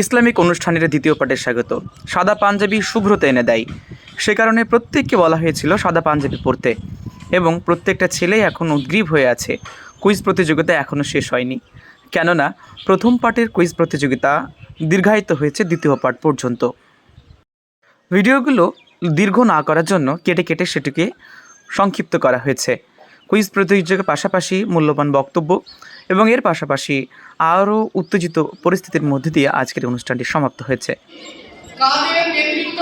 Islamic অনুষ্ঠানের দ্বিতীয় পাঠে স্বাগত। সাদা পাঞ্জাবি শুভ্রতা এনে দেয়। সে কারণে প্রত্যেককে বলা হয়েছিল সাদা পাঞ্জাবি পরতে। এবং প্রত্যেকটা ছেলেই এখন উদ্গ্রীব হয়ে আছে। কুইজ প্রতিযোগিতা এখনও শেষ হয়নি। কেননা, প্রথম পাঠের কুইজ প্রতিযোগিতা দীর্ঘায়িত হয়েছে দ্বিতীয় পাঠ পর্যন্ত। ভিডিওগুলো দীর্ঘ না করার জন্য কেটে কেটে সেটিকে সংক্ষিপ্ত করা হয়েছে। কুইজ প্রতিযোগের পাশাপাশি মূল্যবান বক্তব্য এবং এর পাশাপাশি আরও উত্তেজিত পরিস্থিতির মধ্যে দিয়ে আজকের অনুষ্ঠানটি সমাপ্ত হয়েছে। নেতৃত্ব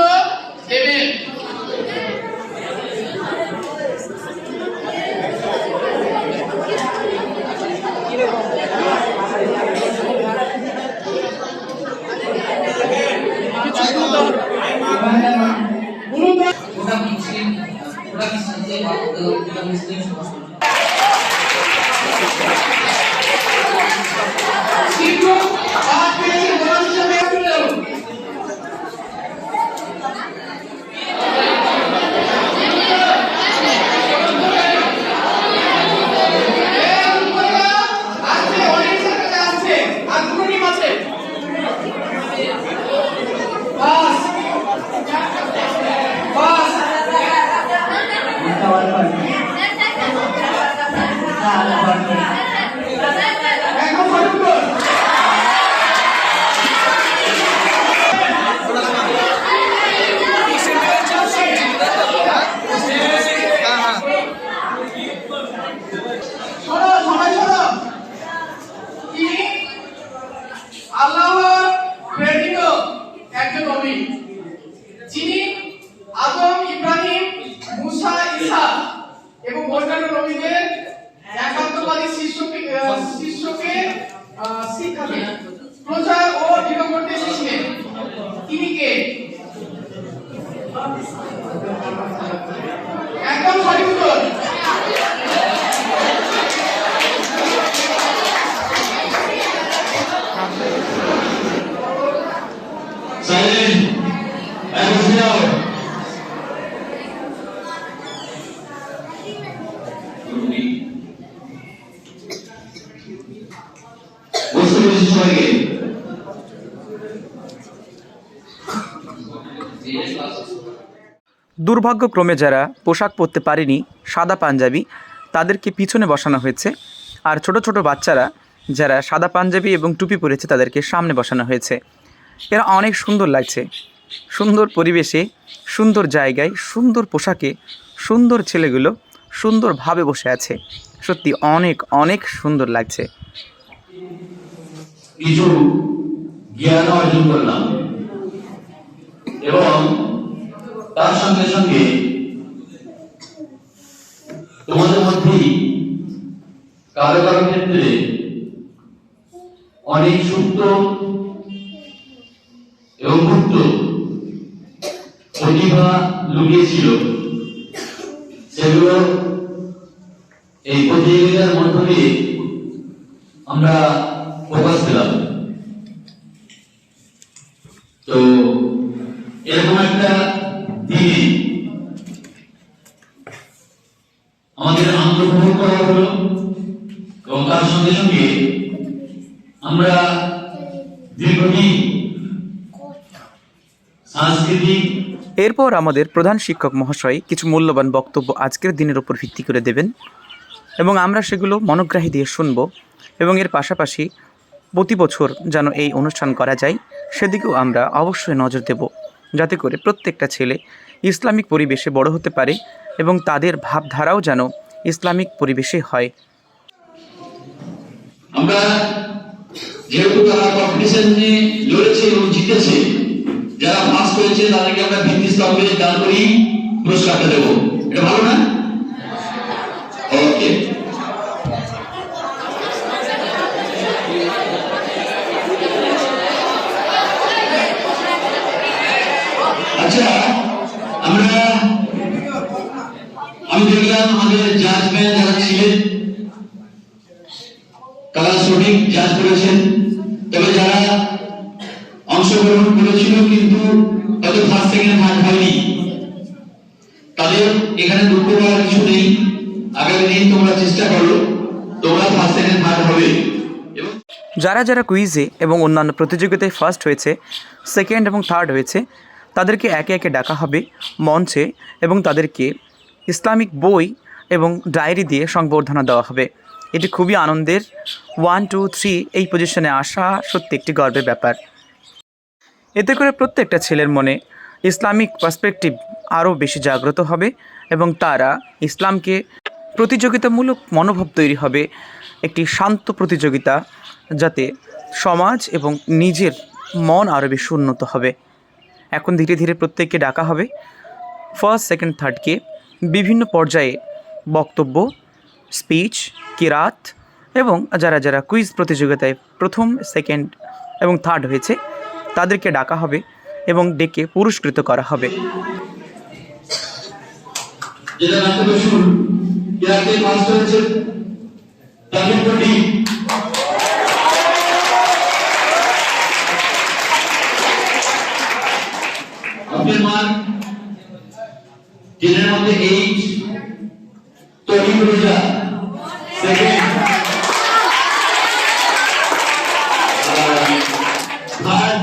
দেবেন? গোটা মুসলিম গোটা মুসলিমদের গোটা মুসলিম সমাজ শিক্ষক আজ পেয়েছে প্রধান হিসেবে আসলেও আছে অনেক জায়গাতে আছে আর দুটো টিম আছে বাস বাস এখন সঠিক উত্তর শোনো সবাই শোনো তিনি আল্লাহর প্রেরিত একজন নবী যিনি আদম ইব্রাহিম মুসা ঈসা এবং অন্যান্য নবীদের একান্তবাদী শিষ্যকে শিষ্যকে আহ, শিক্ষাকে প্রচার ও দৃঢ় করতে এসেছিলেন তিনি কে একদম সঠিক উত্তর Silent. দুর্ভাগ্যক্রমে যারা পোশাক পরতে পারেনি, সাদা পাঞ্জাবি, তাদেরকে পিছনে বসানো হয়েছে। আর ছোট ছোট বাচ্চারা যারা সাদা পাঞ্জাবি এবং টুপি পরেছে, তাদেরকে সামনে বসানো হয়েছে। এরা অনেক সুন্দর লাগছে। সুন্দর পরিবেশে, সুন্দর জায়গায়, সুন্দর পোশাকে, সুন্দর ছেলেগুলো সুন্দরভাবে বসে আছে। সত্যি অনেক অনেক সুন্দর লাগছে। কিছু জ্ঞান অর্জন করলাম। এবং তার সঙ্গে সঙ্গে তোমাদের মধ্যেই কারও কারও ক্ষেত্রে অনেক সুপ্ত এবং গুপ্ত প্রতিভা লুকিয়েছিল। সেগুলো এই প্রতিযোগিতার মধ্য দিয়ে আমরা প্রকাশ পেলাম। তো এরকম একটা দিনে আমাদের আত্মগ্রহণ করা হলো এবং তার সঙ্গে সঙ্গে আমরা দীর্ঘদিন সাংস্কৃতিক এরপর আমাদের প্রধান শিক্ষক মহাশয় কিছু মূল্যবান বক্তব্য আজকের দিনের উপর ভিত্তি করে দেবেন এবং আমরা সেগুলো মনোগ্রাহী দিয়ে শুনব এবং এর পাশাপাশি প্রতি বছর যেন এই অনুষ্ঠান করা যায়, সেদিকেও আমরা অবশ্যই নজর দেব যাতে করে প্রত্যেকটা ছেলে ইসলামিক পরিবেশে বড় হতে পারে এবং তাদের ভাবধারাও যেন ইসলামিক পরিবেশে হয়। আমরা যেহেতু তারা কম্পিটিশন নিয়ে লড়েছে এবং জিতেছে যারা পাস করেছে, তাদেরকে আমরা ভিত্তি স্তম্ভে দান করি, পুরস্কারটা দেবো। এটা ভালো না? ওকে আচ্ছা আমরা আমি দেখলাম আমাদের জাজম্যান যারা ছিলেন, তারা সঠিক জাজ করেছেন। তবে যারা অংশগ্রহণ করেছিল কিন্তু হয়তো ফার্স্ট সেকেন্ড থার্ড হয়নি। তাদের এখানে দুঃখ পাওয়ার কিছু নেই। আগামী দিন তোমরা চেষ্টা করো, তোমরা ফার্স্ট সেকেন্ড থার্ড হবে। যারা যারা কুইজে এবং অন্যান্য প্রতিযোগিতায় ফার্স্ট হয়েছে সেকেন্ড এবং থার্ড হয়েছে, তাদেরকে একে একে ডাকা হবে মঞ্চে এবং তাদেরকে ইসলামিক বই এবং ডায়েরি দিয়ে সংবর্ধনা দেওয়া হবে। এটি খুবই আনন্দের। ওয়ান টু থ্রি এই পজিশনে আসা সত্যি একটি গর্বের ব্যাপার। এতে করে প্রত্যেকটা ছেলের মনে ইসলামিক পার্সপেক্টিভ আরও বেশি জাগ্রত হবে এবং তারা ইসলামকে প্রতিযোগিতামূলক মনোভাব তৈরি হবে, একটি শান্ত প্রতিযোগিতা যাতে সমাজ এবং নিজের মন আরও বেশি উন্নত হবে। এখন ধীরে ধীরে প্রত্যেককে ডাকা হবে। ফার্স্ট সেকেন্ড থার্ডকে বিভিন্ন পর্যায়ে বক্তব্য স্পিচ কিরাত এবং যারা যারা কুইজ প্রতিযোগিতায় প্রথম সেকেন্ড এবং থার্ড হয়েছে তাদেরকে ডাকা হবে এবং ডেকে পুরস্কৃত করা হবে। রাখতে বসুন ইয়াতে ফার্স্ট হয়েছে তামিল কোটি আপনার মান জেনের মধ্যে এইট তরিম রোজা সেকেন্ড থার্ড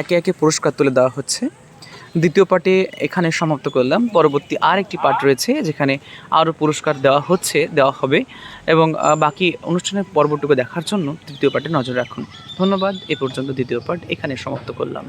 একে একে পুরস্কার তুলে দেওয়া হচ্ছে। দ্বিতীয় পার্টে এখানে সমাপ্ত করলাম। পরবর্তী আর একটি পার্ট রয়েছে যেখানে আরও পুরস্কার দেওয়া হচ্ছে, দেওয়া হবে এবং বাকি অনুষ্ঠানের পর্বটুকু দেখার জন্য তৃতীয় পার্টে নজর রাখুন। ধন্যবাদ। এ পর্যন্ত দ্বিতীয় পার্ট এখানে সমাপ্ত করলাম।